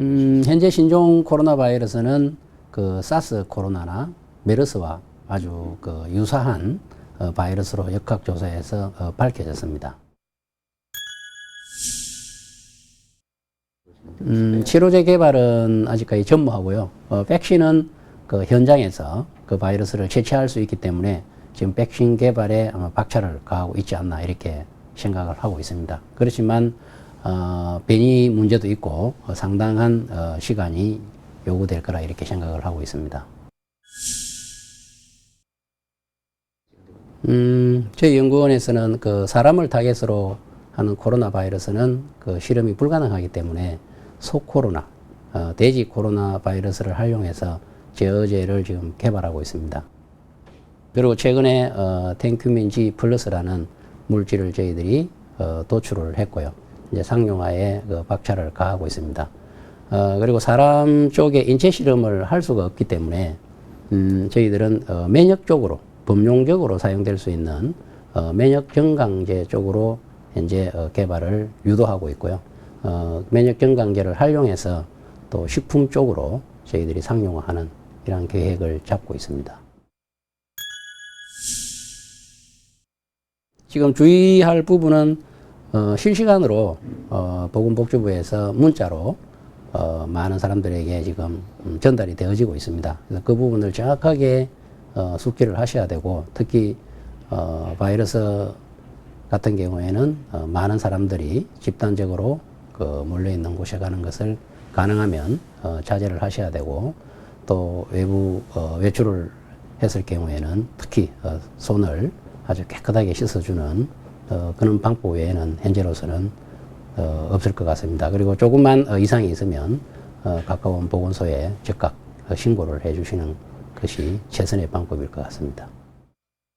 음, 현재 신종 코로나 바이러스는 그 사스 코로나나 메르스와 아주 그 유사한 어, 바이러스로 역학조사에서 어, 밝혀졌습니다. 음, 치료제 개발은 아직까지 전무하고요. 어, 백신은 그 현장에서 그 바이러스를 채취할 수 있기 때문에 지금 백신 개발에 아마 박차를 가하고 있지 않나 이렇게 생각을 하고 있습니다. 그렇지만 어, 변이 문제도 있고 어, 상당한 어, 시간이 요구될 거라 이렇게 생각을 하고 있습니다. 음, 저희 연구원에서는 그 사람을 타겟으로 하는 코로나 바이러스는 그 실험이 불가능하기 때문에 소코로나, 어, 돼지 코로나 바이러스를 활용해서 제어제를 지금 개발하고 있습니다. 그리고 최근에 어, 텐큐민 G 플러스라는 물질을 저희들이 어, 도출을 했고요. 이제 상용화에 그 박차를 가하고 있습니다. 어, 그리고 사람 쪽에 인체 실험을 할 수가 없기 때문에 음, 저희들은 어, 면역 쪽으로 범용적으로 사용될 수 있는 어, 면역 정강제 쪽으로 현재 어, 개발을 유도하고 있고요. 어, 면역 정강제를 활용해서 또 식품 쪽으로 저희들이 상용화하는 이런 계획을 잡고 있습니다. 지금 주의할 부분은 어, 실시간으로 어, 보건복지부에서 문자로 어, 많은 사람들에게 지금 음, 전달이 되어지고 있습니다. 그래서 그 부분을 정확하게 어, 숙지를 하셔야 되고 특히 어, 바이러스 같은 경우에는 어, 많은 사람들이 집단적으로 그 몰려 있는 곳에 가는 것을 가능하면 어, 자제를 하셔야 되고 또 외부 어, 외출을 했을 경우에는 특히 어, 손을 아주 깨끗하게 씻어주는 어, 그런 방법 외에는 현재로서는 어, 없을 것 같습니다. 그리고 조금만 어, 이상이 있으면 어, 가까운 보건소에 즉각 어, 신고를 해주시는 것이 최선의 방법일 것 같습니다.